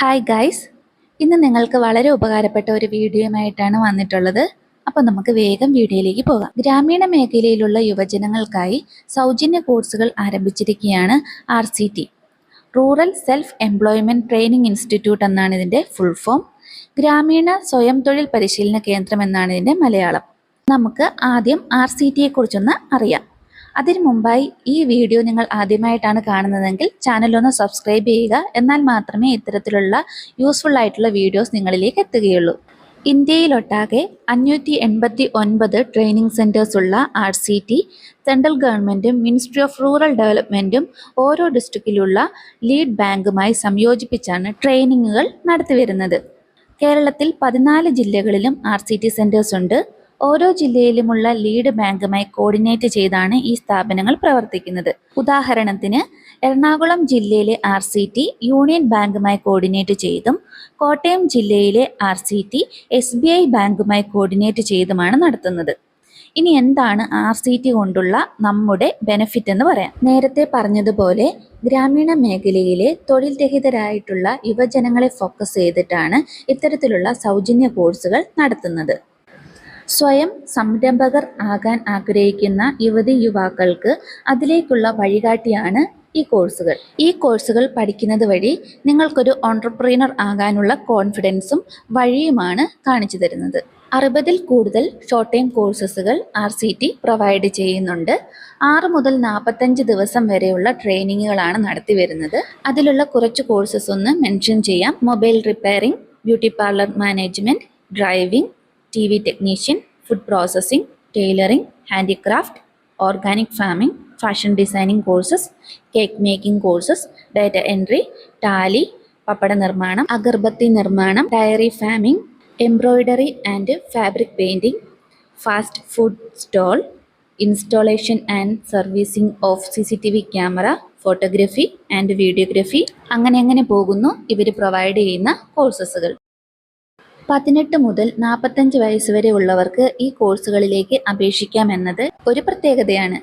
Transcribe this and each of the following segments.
Hi guys ഇന്ന് നിങ്ങൾക്ക് വളരെ ഉപകാരപ്പെട്ട ഒരു വീഡിയോയുമായിട്ടാണ് വന്നിട്ടുള്ളത്. അപ്പോൾ നമുക്ക് വേഗം വീഡിയോയിലേക്ക് പോകാം. ഗ്രാമീണ മേഖലയിലുള്ള യുവജനങ്ങൾക്കായി സൗജന്യ കോഴ്സുകൾ ആരംഭിച്ചിരിക്കുകയാണ് R C T rural self employment training institute എന്നാണ് ഇതിന്റെ ഫുൾ ഫോം ഗ്രാമീണ സ്വയം തൊഴിൽ പരിശീലന കേന്ദ്രം എന്നാണ് ഇതിന്റെ മലയാളം. നമുക്ക് ആദ്യം ആർ സി ടിയെക്കുറിച്ചൊന്ന് അറിയാം. അതിനു മുമ്പായി ഈ വീഡിയോ നിങ്ങൾ ആദ്യമായിട്ടാണ് കാണുന്നതെങ്കിൽ ചാനൽ ഒന്ന് സബ്സ്ക്രൈബ് ചെയ്യുക. എന്നാൽ മാത്രമേ ഇത്തരത്തിലുള്ള യൂസ്ഫുൾ ആയിട്ടുള്ള വീഡിയോസ് നിങ്ങളിലേക്ക് എത്തുകയുള്ളൂ. ഇന്ത്യയിലൊട്ടാകെ അഞ്ഞൂറ്റി എൺപത്തി ഒൻപത് ട്രെയിനിങ് സെന്റേഴ്സ് ഉള്ള ആർ സി ടി സെൻട്രൽ ഗവൺമെന്റും മിനിസ്ട്രി ഓഫ് റൂറൽ ഡെവലപ്മെന്റും ഓരോ ഡിസ്ട്രിക്റ്റിലുള്ള ലീഡ് ബാങ്കുമായി സംയോജിപ്പിച്ചാണ് ട്രെയിനിങ്ങുകൾ നടത്തിവരുന്നത്. കേരളത്തിൽ പതിനാല് ജില്ലകളിലും ആർ സി ടി സെന്റേഴ്സ് ഉണ്ട്. ഓരോ ജില്ലയിലുമുള്ള ലീഡ് ബാങ്കുമായി കോർഡിനേറ്റ് ചെയ്താണ് ഈ സ്ഥാപനങ്ങൾ പ്രവർത്തിക്കുന്നത്. ഉദാഹരണത്തിന് എറണാകുളം ജില്ലയിലെ ആർ സി ടി യൂണിയൻ ബാങ്കുമായി കോർഡിനേറ്റ് ചെയ്തും കോട്ടയം ജില്ലയിലെ R C T S B I ബാങ്കുമായി കോർഡിനേറ്റ് ചെയ്തുമാണ് നടത്തുന്നത്. ഇനി എന്താണ് ആർ സി ടി കൊണ്ടുള്ള നമ്മുടെ ബെനിഫിറ്റ് എന്ന് പറയാം. നേരത്തെ പറഞ്ഞതുപോലെ ഗ്രാമീണ മേഖലയിലെ തൊഴിൽ രഹിതരായിട്ടുള്ള യുവജനങ്ങളെ ഫോക്കസ് ചെയ്തിട്ടാണ് ഇത്തരത്തിലുള്ള സൗജന്യ കോഴ്സുകൾ നടത്തുന്നത്. സ്വയം സംരംഭകർ ആകാൻ ആഗ്രഹിക്കുന്ന യുവതി യുവാക്കൾക്ക് അതിലേക്കുള്ള വഴികാട്ടിയാണ് ഈ കോഴ്സുകൾ. ഈ കോഴ്സുകൾ പഠിക്കുന്നത് വഴി നിങ്ങൾക്കൊരു ഓൺടർപ്രീനർ ആകാനുള്ള കോൺഫിഡൻസും വഴിയുമാണ് കാണിച്ചു തരുന്നത്. അറുപതിൽ കൂടുതൽ ഷോർട്ട് ടൈം കോഴ്സസുകൾ ആർ സി ടി പ്രൊവൈഡ് ചെയ്യുന്നുണ്ട്. ആറ് മുതൽ നാൽപ്പത്തഞ്ച് ദിവസം വരെയുള്ള ട്രെയിനിങ്ങുകളാണ് നടത്തി വരുന്നത്. അതിലുള്ള കുറച്ച് കോഴ്സസ് ഒന്ന് മെൻഷൻ ചെയ്യാം. Mobile repairing beauty parlour management driving T V technician food processing tailoring handicraft organic farming fashion designing courses cake making courses data entry tally പപ്പട നിർമ്മാണം അഗർബത്തി നിർമ്മാണം dairy farming embroidery and fabric painting fast food stall installation and servicing of C C T V camera photography and videography അങ്ങനെ അങ്ങനെ പോകുന്നു. ഇവർ provide ചെയ്യുന്ന കോഴ്സസുകൾ പതിനെട്ട് മുതൽ നാൽപ്പത്തഞ്ച് വയസ്സ് വരെ ഉള്ളവർക്ക് ഈ കോഴ്സുകളിലേക്ക് അപേക്ഷിക്കാമെന്നത് ഒരു പ്രത്യേകതയാണ്.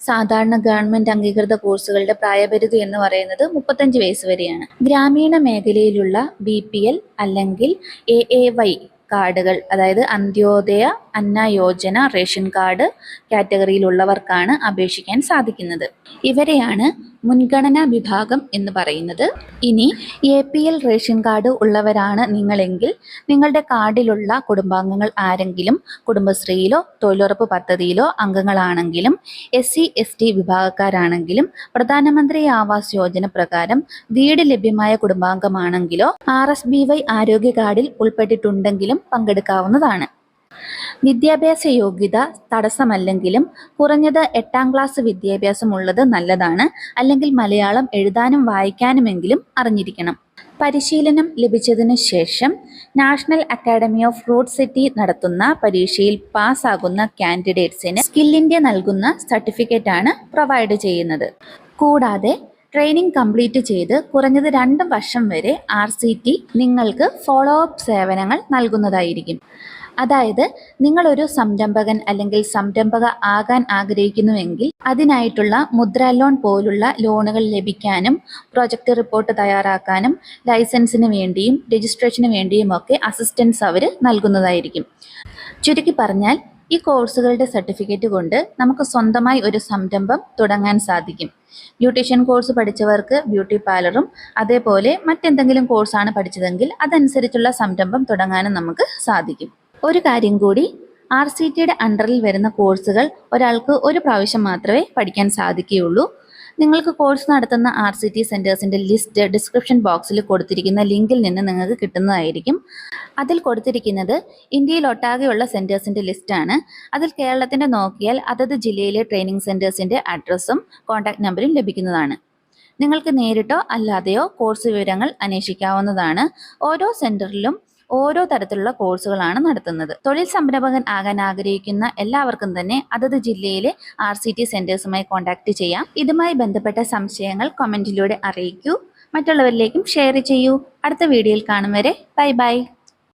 സാധാരണ ഗവൺമെന്റ് അംഗീകൃത കോഴ്സുകളുടെ പ്രായപരിധി എന്ന് പറയുന്നത് മുപ്പത്തഞ്ച് വയസ്സ് വരെയാണ്. ഗ്രാമീണ മേഖലയിലുള്ള ബി പി എൽ അല്ലെങ്കിൽ എ എ വൈ കാർഡുകൾ അതായത് അന്ത്യോദയ അന്ന യോജന റേഷൻ കാർഡ് കാറ്റഗറിയിലുള്ളവർക്കാണ് അപേക്ഷിക്കാൻ സാധിക്കുന്നത്. ഇവരെയാണ് മുൻഗണനാ വിഭാഗം എന്ന് പറയുന്നത്. ഇനി A P L ration card ഉള്ളവരാണ് നിങ്ങളെങ്കിൽ നിങ്ങളുടെ കാർഡിലുള്ള കുടുംബാംഗങ്ങൾ ആരെങ്കിലും കുടുംബശ്രീയിലോ തൊഴിലുറപ്പ് പദ്ധതിയിലോ അംഗങ്ങളാണെങ്കിലും എസ് സി എസ് ടി വിഭാഗക്കാരാണെങ്കിലും പ്രധാനമന്ത്രി ആവാസ് യോജന പ്രകാരം വീട് ലഭ്യമായ കുടുംബാംഗമാണെങ്കിലോ ആർ എസ് ബി വൈ ആരോഗ്യ കാർഡിൽ ഉൾപ്പെട്ടിട്ടുണ്ടെങ്കിലും പങ്കെടുക്കാവുന്നതാണ്. വിദ്യാഭ്യാസ യോഗ്യത തടസ്സമല്ലെങ്കിലും കുറഞ്ഞത് എട്ടാം ക്ലാസ് വിദ്യാഭ്യാസം ഉള്ളത് നല്ലതാണ്. അല്ലെങ്കിൽ മലയാളം എഴുതാനും വായിക്കാനുമെങ്കിലും അറിഞ്ഞിരിക്കണം. പരിശീലനം ലഭിച്ചതിന് ശേഷം national academy of road city നടത്തുന്ന പരീക്ഷയിൽ പാസ്സാകുന്ന കാൻഡിഡേറ്റ്സിന് സ്കിൽ ഇന്ത്യ നൽകുന്ന സർട്ടിഫിക്കറ്റ് ആണ് പ്രൊവൈഡ് ചെയ്യുന്നത്. കൂടാതെ ട്രെയിനിങ് കംപ്ലീറ്റ് ചെയ്ത് കുറഞ്ഞത് രണ്ട് വർഷം വരെ ആർ നിങ്ങൾക്ക് ഫോളോ അപ്പ് സേവനങ്ങൾ നൽകുന്നതായിരിക്കും. അതായത് നിങ്ങളൊരു സംരംഭകൻ അല്ലെങ്കിൽ സംരംഭക ആകാൻ ആഗ്രഹിക്കുന്നുവെങ്കിൽ അതിനായിട്ടുള്ള മുദ്ര ലോൺ പോലുള്ള ലോണുകൾ ലഭിക്കാനും പ്രോജക്റ്റ് റിപ്പോർട്ട് തയ്യാറാക്കാനും ലൈസൻസിന് വേണ്ടിയും രജിസ്ട്രേഷന് വേണ്ടിയും ഒക്കെ അസിസ്റ്റൻസ് അവർ നൽകുന്നതായിരിക്കും. ചുരുക്കി പറഞ്ഞാൽ ഈ കോഴ്സുകളുടെ സർട്ടിഫിക്കറ്റ് കൊണ്ട് നമുക്ക് സ്വന്തമായി ഒരു സംരംഭം തുടങ്ങാൻ സാധിക്കും. ബ്യൂട്ടീഷ്യൻ കോഴ്സ് പഠിച്ചവർക്ക് ബ്യൂട്ടി പാർലറും അതേപോലെ മറ്റെന്തെങ്കിലും കോഴ്സാണ് പഠിച്ചതെങ്കിൽ അതനുസരിച്ചുള്ള സംരംഭം തുടങ്ങാനും നമുക്ക് സാധിക്കും. ഒരു കാര്യം കൂടി ആർ സി ടിയുടെ അണ്ടറിൽ വരുന്ന കോഴ്സുകൾ ഒരാൾക്ക് ഒരു പ്രാവശ്യം മാത്രമേ പഠിക്കാൻ സാധിക്കുകയുള്ളൂ. നിങ്ങൾക്ക് കോഴ്സ് നടത്തുന്ന ആർ സി ടി സെന്റേഴ്സിന്റെ ലിസ്റ്റ് ഡിസ്ക്രിപ്ഷൻ ബോക്സിൽ കൊടുത്തിരിക്കുന്ന ലിങ്കിൽ നിന്ന് നിങ്ങൾക്ക് കിട്ടുന്നതായിരിക്കും. അതിൽ കൊടുത്തിരിക്കുന്നത് ഇന്ത്യയിൽ ഒട്ടാകെയുള്ള സെന്റേഴ്സിന്റെ ലിസ്റ്റാണ്. അതിൽ കേരളത്തിന്റെ നോക്കിയാൽ അതത് ജില്ലയിലെ ട്രെയിനിങ് സെന്റേഴ്സിന്റെ അഡ്രസ്സും കോൺടാക്ട് നമ്പറും ലഭിക്കുന്നതാണ്. നിങ്ങൾക്ക് നേരിട്ടോ അല്ലാതെയോ കോഴ്സ് വിവരങ്ങൾ അന്വേഷിക്കാവുന്നതാണ്. ഓരോ സെന്ററിലും ഓരോ തരത്തിലുള്ള കോഴ്സുകളാണ് നടത്തുന്നത്. തൊഴിൽ സംരംഭകൻ ആകാൻ ആഗ്രഹിക്കുന്ന എല്ലാവർക്കും തന്നെ അതത് ജില്ലയിലെ ആർ സി ടി സെന്റേഴ്സുമായി കോൺടാക്ട് ചെയ്യാം. ഇതുമായി ബന്ധപ്പെട്ട സംശയങ്ങൾ കമന്റിലൂടെ അറിയിക്കൂ. മറ്റുള്ളവരിലേക്കും ഷെയർ ചെയ്യൂ. അടുത്ത വീഡിയോയിൽ കാണും വരെ. Bye bye